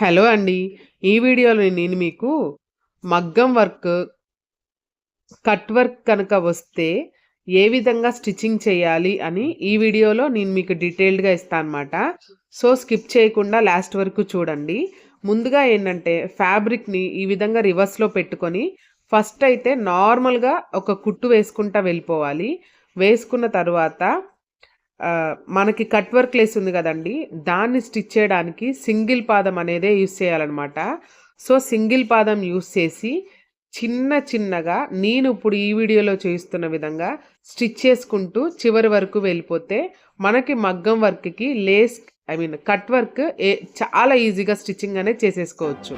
Hello అండి ఈ వీడియోలో నేను మీకు మగ్గం వర్క్ కట్ వర్క్ కనుక వస్తే ఏ విధంగా స్టిచ్చింగ్ చేయాలి అని ఈ వీడియోలో నేను మీకు డీటెయిల్డ్గా ఇస్తాను అనమాట సో స్కిప్ చేయకుండా లాస్ట్ వరకు చూడండి ముందుగా ఏంటంటే ఫ్యాబ్రిక్ని ఈ విధంగా రివర్స్లో పెట్టుకొని ఫస్ట్ అయితే నార్మల్గా ఒక కుట్టు వేసుకుంటా వెళ్ళిపోవాలి వేసుకున్న తర్వాత మనకి కట్ వర్క్ లేస్ ఉంది కదండి దాన్ని స్టిచ్ చేయడానికి సింగిల్ పాదం అనేదే యూస్ చేయాలన్నమాట సో సింగిల్ పాదం యూస్ చేసి చిన్న చిన్నగా నేను ఇప్పుడు ఈ వీడియోలో చూపిస్తున్న విధంగా స్టిచ్ చేసుకుంటూ చివరి వరకు వెళ్ళిపోతే మనకి మగ్గం వర్క్కి lace I mean cut work చాలా ఈజీగా స్టిచ్చింగ్ అనేది చేసేసుకోవచ్చు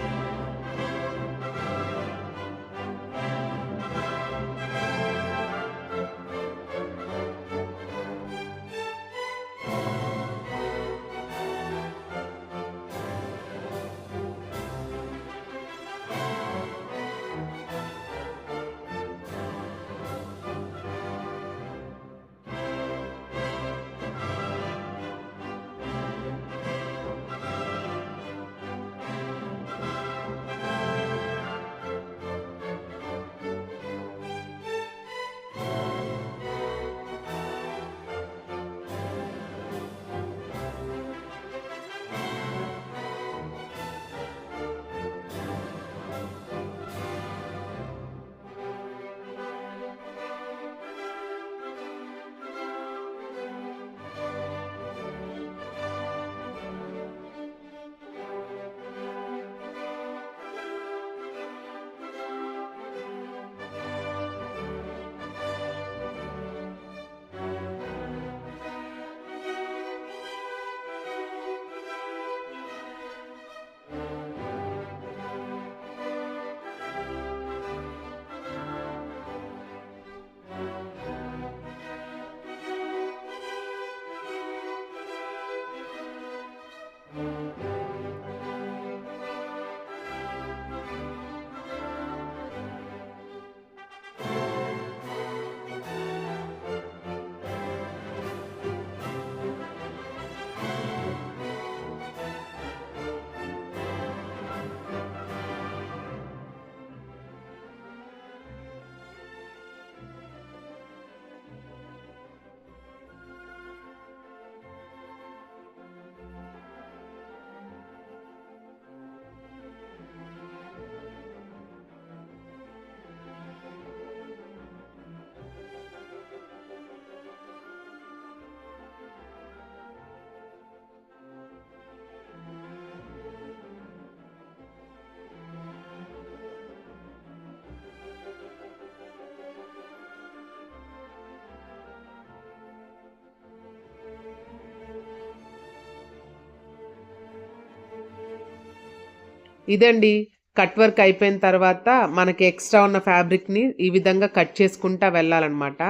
ఇదండి కట్ వర్క్ అయిపోయిన తర్వాత మనకి ఎక్స్ట్రా ఉన్న ఫ్యాబ్రిక్ని ఈ విధంగా కట్ చేసుకుంటా వెళ్ళాలన్నమాట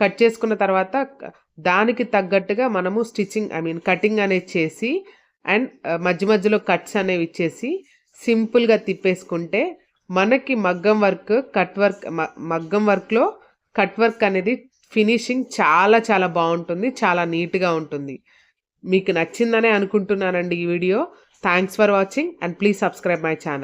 కట్ చేసుకున్న తర్వాత దానికి తగ్గట్టుగా మనము స్టిచ్చింగ్ ఐ మీన్ కటింగ్ అనేది చేసి అండ్ మధ్య మధ్యలో కట్స్ అనేవి ఇచ్చేసి సింపుల్గా తిప్పేసుకుంటే మనకి మగ్గం వర్క్ కట్ వర్క్ మగ్గం వర్క్లో కట్ వర్క్ అనేది ఫినిషింగ్ చాలా చాలా బాగుంటుంది చాలా నీట్గా ఉంటుంది మీకు నచ్చిందనే అనుకుంటున్నానండి ఈ video Thanks for watching and please subscribe my channel.